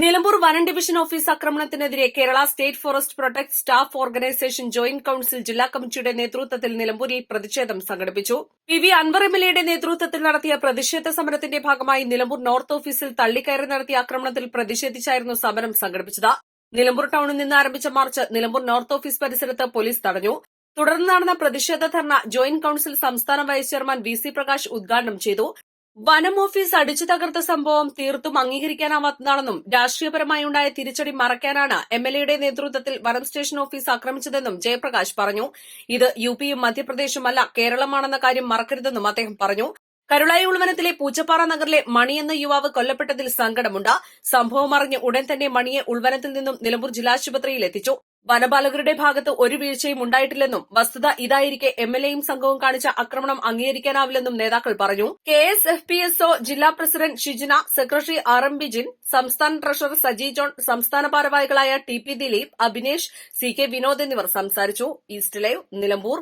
Nilambur വനം division office ആക്രമണത്തിനെതിരെ Kerala state forest protect staff organisation joint council ജില്ലാ കമ്മിറ്റിയുടെ നേതൃത്വത്തിൽ നിലമ്പൂരിൽ പ്രതിഷേധം സംഘടിപ്പിച്ചു. P V Anvar M L എയുടെ നേതൃത്വത്തിൽ നടത്തിയ പ്രതിഷേധ സമരത്തിന്റെ ഭാഗമായി നിലമ്പൂർ നോർത്ത് ഓഫീസിൽ തള്ളിക്കയറി നടത്തിയ ആക്രമണത്തിൽ പ്രതിഷേധിച്ചായിരുന്നു സമരം സംഘടിപ്പിച്ചത്. നിലമ്പൂർ ടൌണിൽ നിന്ന് ആരംഭിച്ച മാർച്ച് നിലമ്പൂർ നോർത്ത് ഓഫീസ് പരിസരത്ത് പോലീസ് തടഞ്ഞു. തുടർന്ന് നടന്ന പ്രതിഷേധ ധർണ ജോയിന്റ് കൌൺസിൽ സംസ്ഥാന vice chairman V C Prakash ഉദ്ഘാടനം ചെയ്തു. വനം ഓഫീസ് അടിച്ചു തകർത്ത സംഭവം തീർത്തും അംഗീകരിക്കാനാവാത്തതാണെന്നും രാഷ്ട്രീയപരമായി ഉണ്ടായ തിരിച്ചടി മറയ്ക്കാനാണ് എം എൽ എയുടെ നേതൃത്വത്തിൽ വനം സ്റ്റേഷൻ ഓഫീസ് ആക്രമിച്ചതെന്നും ജയപ്രകാശ് പറഞ്ഞു. ഇത് യു പിയും മധ്യപ്രദേശുമല്ല കേരളമാണെന്ന കാര്യം മറക്കരുതെന്നും അദ്ദേഹം പറഞ്ഞു. കരുളായി ഉൾവനത്തിലെ പൂച്ചപ്പാറ നഗറിലെ മണി എന്ന യുവാവ് കൊല്ലപ്പെട്ടതിൽ സങ്കടമുണ്ട്. സംഭവം അറിഞ്ഞ് ഉടൻ തന്നെ മണിയെ ഉൾവനത്തിൽ നിന്നും നിലമ്പൂർ ജില്ലാശുപത്രിയിൽ എത്തിച്ചു. വനപാലകരുടെ ഭാഗത്ത് ഒരു വീഴ്ചയും ഉണ്ടായിട്ടില്ലെന്നും വസ്തുത ഇതായിരിക്കെ എം എൽ എയും സംഘവും കാണിച്ച ആക്രമണം അംഗീകരിക്കാനാവില്ലെന്നും നേതാക്കൾ പറഞ്ഞു. K S F P S O ജില്ലാ president Shijina secretary R M Bijin സംസ്ഥാന ട്രഷറർ സജി ജോൺ സംസ്ഥാന ഭാരവാഹികളായ T P Dileep Abhinesh C K Vinod എന്നിവർ സംസാരിച്ചു. East live Nilambur.